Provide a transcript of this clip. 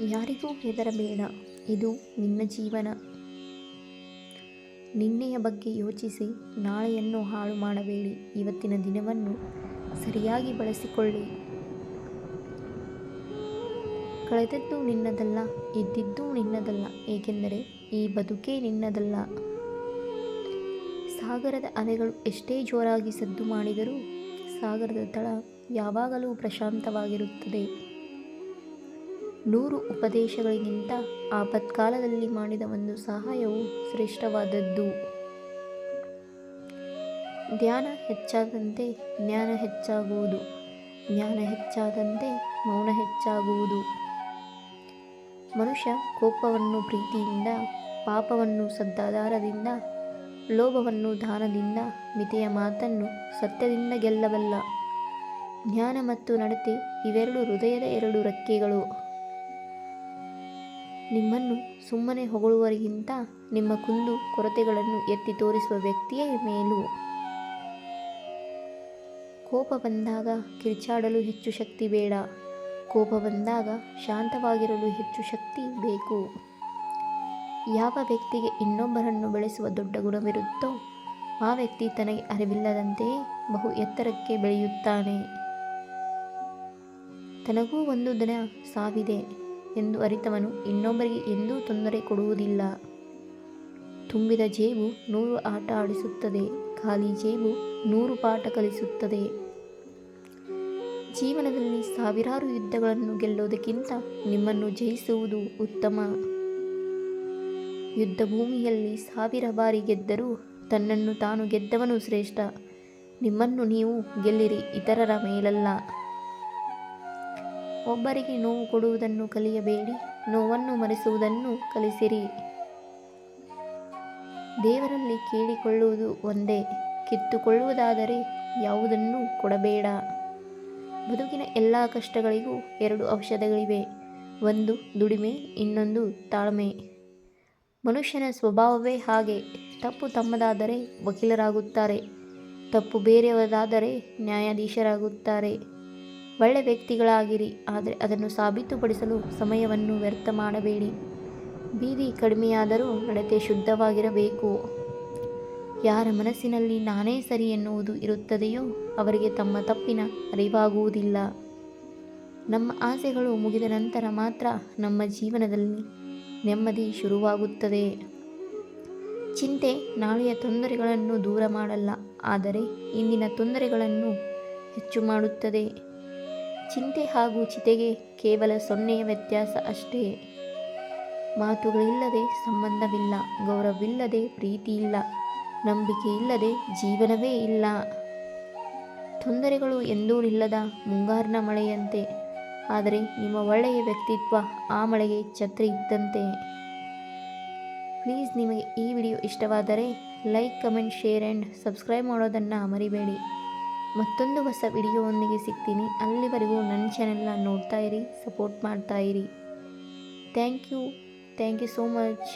ಯಾರಿಗೂ ಹೆದರಬೇಡ. ಇದು ನಿನ್ನ ಜೀವನ. ನಿನ್ನೆಯ ಬಗ್ಗೆ ಯೋಚಿಸಿ, ನಾಳೆಯನ್ನು ಹಾಳು ಮಾಡಬೇಡಿ. ಇವತ್ತಿನ ದಿನವನ್ನು ಸರಿಯಾಗಿ ಬಳಸಿಕೊಳ್ಳಿ. ಕಳೆದದ್ದು ನಿನ್ನದಲ್ಲ, ಇದ್ದಿದ್ದು ನಿನ್ನದಲ್ಲ, ಏಕೆಂದರೆ ಈ ಬದುಕೇ ನಿನ್ನದಲ್ಲ. ಸಾಗರದ ಅಲೆಗಳು ಎಷ್ಟೇ ಜೋರಾಗಿ ಸದ್ದು ಮಾಡಿದರೂ ಸಾಗರದ ತಳ ಯಾವಾಗಲೂ ಪ್ರಶಾಂತವಾಗಿರುತ್ತದೆ. ನೂರು ಉಪದೇಶಗಳಿಗಿಂತ ಆಪತ್ಕಾಲದಲ್ಲಿ ಮಾಡಿದ ಒಂದು ಸಹಾಯವು ಶ್ರೇಷ್ಠವಾದದ್ದು. ಧ್ಯಾನ ಹೆಚ್ಚಾದಂತೆ ಜ್ಞಾನ ಹೆಚ್ಚಾಗುವುದು, ಜ್ಞಾನ ಹೆಚ್ಚಾದಂತೆ ಮೌನ ಹೆಚ್ಚಾಗುವುದು. ಮನುಷ್ಯ ಕೋಪವನ್ನು, ಪ್ರೀತಿಯಿಂದ, ಪಾಪವನ್ನು ಸದ್ದಾಧಾರದಿಂದ ಲೋಭವನ್ನು, ದಾನದಿಂದ, ಮಿತಿಯ ಮಾತನ್ನು ಸತ್ಯದಿಂದ ಗೆಲ್ಲಬಲ್ಲ. ಜ್ಞಾನ ಮತ್ತು ನಡತೆ ಇವೆರಡು ಹೃದಯದ ಎರಡು ರೆಕ್ಕೆಗಳು. ನಿಮ್ಮನ್ನು ಸುಮ್ಮನೆ ಹೊಗಳುವರಿಗಿಂತ ನಿಮ್ಮ ಕುಂದು ಕೊರತೆಗಳನ್ನು ಎತ್ತಿ ತೋರಿಸುವ ವ್ಯಕ್ತಿಯೇ ಮೇಲು ಕೋಪ ಬಂದಾಗ ಕಿರ್ಚಾಡಲು ಹೆಚ್ಚು ಶಕ್ತಿ ಬೇಡ. ಕೋಪ ಬಂದಾಗ ಶಾಂತವಾಗಿರಲು ಹೆಚ್ಚು ಶಕ್ತಿ ಬೇಕು. ಯಾವ ವ್ಯಕ್ತಿಗೆ ಇನ್ನೊಬ್ಬರನ್ನು ಬೆಳೆಸುವ ದೊಡ್ಡ ಗುಣವಿರುತ್ತೋ ಆ ವ್ಯಕ್ತಿ ತನಗೆ ಅರಿವಿಲ್ಲದಂತೆಯೇ ಬಹು ಎತ್ತರಕ್ಕೆ ಬೆಳೆಯುತ್ತಾನೆ. ತನಗೂ ಒಂದು ದಿನ ಸಾವಿದೆ. ಎಂದು ಅರಿತವನು ಇನ್ನೊಬ್ಬರಿಗೆ ಎಂದೂ ತೊಂದರೆ ಕೊಡುವುದಿಲ್ಲ. ತುಂಬಿದ ಜೇಬು ನೂರು ಆಟ ಆಡಿಸುತ್ತದೆ, ಖಾಲಿ ಜೇಬು ನೂರು ಪಾಠ ಕಲಿಸುತ್ತದೆ. ಜೀವನದಲ್ಲಿ ಸಾವಿರಾರು ಯುದ್ಧಗಳನ್ನು ಗೆಲ್ಲುವುದಕ್ಕಿಂತ ನಿಮ್ಮನ್ನು ಜಯಿಸುವುದು ಉತ್ತಮ. ಯುದ್ಧ ಭೂಮಿಯಲ್ಲಿ ಸಾವಿರ ಬಾರಿ ಗೆದ್ದರೂ ತನ್ನನ್ನು ತಾನು ಗೆದ್ದವನು ಶ್ರೇಷ್ಠ. ನಿಮ್ಮನ್ನು ನೀವು ಗೆಲ್ಲಿರಿ, ಇತರರ ಮೇಲಲ್ಲ. ಒಬ್ಬರಿಗೆ ನೋವು ಕೊಡುವುದನ್ನು ಕಲಿಯಬೇಡಿ, ನೋವನ್ನು ಮರೆಸುವುದನ್ನು ಕಲಿಸಿರಿ. ದೇವರಲ್ಲಿ ಕೇಳಿಕೊಳ್ಳುವುದು ಒಂದೇ, ಕಿತ್ತುಕೊಳ್ಳುವುದಾದರೆ ಯಾವುದನ್ನೂ ಕೊಡಬೇಡ. ಬದುಕಿನ ಎಲ್ಲ ಕಷ್ಟಗಳಿಗೂ ಎರಡು ಔಷಧಗಳಿವೆ, ಒಂದು ದುಡಿಮೆ, ಇನ್ನೊಂದು ತಾಳ್ಮೆ. ಮನುಷ್ಯನ ಸ್ವಭಾವವೇ ಹಾಗೆ, ತಪ್ಪು ತಮ್ಮದಾದರೆ ವಕೀಲರಾಗುತ್ತಾರೆ, ತಪ್ಪು ಬೇರೆಯವರಾದರೆ ನ್ಯಾಯಾಧೀಶರಾಗುತ್ತಾರೆ. ಒಳ್ಳೆ ವ್ಯಕ್ತಿಗಳಾಗಿರಿ, ಆದರೆ ಅದನ್ನು ಸಾಬೀತುಪಡಿಸಲು ಸಮಯವನ್ನು ವ್ಯರ್ಥ ಮಾಡಬೇಡಿ. ಬೀದಿ ಕಡಿಮೆಯಾದರೂ ನಡತೆ ಶುದ್ಧವಾಗಿರಬೇಕು. ಯಾರ ಮನಸ್ಸಿನಲ್ಲಿ ನಾನೇ ಸರಿ ಎನ್ನುವುದು ಇರುತ್ತದೆಯೋ ಅವರಿಗೆ ತಮ್ಮ ತಪ್ಪಿನ ಅರಿವಾಗುವುದಿಲ್ಲ. ನಮ್ಮ ಆಸೆಗಳು ಮುಗಿದ ನಂತರ ಮಾತ್ರ ನಮ್ಮ ಜೀವನದಲ್ಲಿ ನೆಮ್ಮದಿ ಶುರುವಾಗುತ್ತದೆ. ಚಿಂತೆ ನಾಳೆಯ ತೊಂದರೆಗಳನ್ನು ದೂರ ಮಾಡಲ್ಲ, ಆದರೆ ಇಂದಿನ ತೊಂದರೆಗಳನ್ನು ಹೆಚ್ಚು ಮಾಡುತ್ತದೆ. ಚಿಂತೆ ಹಾಗೂ ಚಿತೆಗೆ ಕೇವಲ ಸೊನ್ನೆಯ ವ್ಯತ್ಯಾಸ ಅಷ್ಟೇ. ಮಾತುಗಳಿಲ್ಲದೆ ಸಂಬಂಧವಿಲ್ಲ, ಗೌರವವಿಲ್ಲದೆ ಪ್ರೀತಿ ಇಲ್ಲ ನಂಬಿಕೆ ಇಲ್ಲದೆ ಜೀವನವೇ ಇಲ್ಲ. ತೊಂದರೆಗಳು ಎಂದೂ ಇಲ್ಲದ ಮುಂಗಾರಿನ ಮಳೆಯಂತೆ, ಆದರೆ ನಿಮ್ಮ ಒಳ್ಳೆಯ ವ್ಯಕ್ತಿತ್ವ ಆ ಮಳೆಗೆ ಛತ್ರಿ ಇದ್ದಂತೆ. ಪ್ಲೀಸ್ ನಿಮಗೆ ಈ ವಿಡಿಯೋ ಇಷ್ಟವಾದರೆ like, comment, share and subscribe ಮಾಡೋದನ್ನು ಮರಿಬೇಡಿ. ಮತ್ತೊಂದು ಹೊಸ ವಿಡಿಯೋವೊಂದಿಗೆ ಸಿಗ್ತೀನಿ. ಅಲ್ಲಿವರೆಗೂ ನನ್ನ ಚಾನೆಲ್ನ ನೋಡ್ತಾ ಇರಿ ಸಪೋರ್ಟ್ ಮಾಡ್ತಾ ಇರಿ. Thank you thank you so much